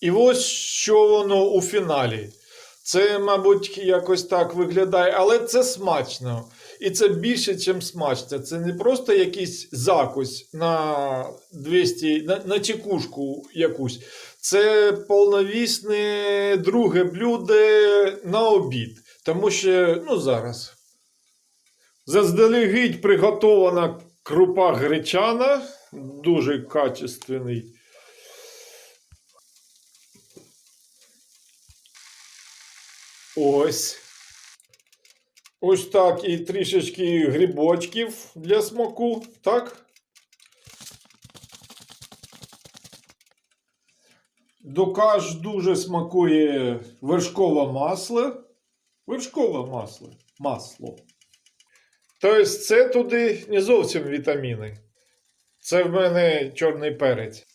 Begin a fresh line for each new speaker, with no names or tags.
І ось що воно у фіналі. Це, мабуть, якось так виглядає, але це смачно. І це більше, ніж смачно. Це не просто якийсь закусь на 200, на, на чекушку якусь. Це повновісне друге блюдо на обід. Тому що, ну зараз. Заздалегідь приготована крупа гречана, дуже качественний. Ось. Ось так і трішечки грибочків для смаку, так? До каш дуже смакує вершкове масло. Вершкове масло. Масло. Тобто це туди не зовсім вітаміни. Це в мене чорний перець.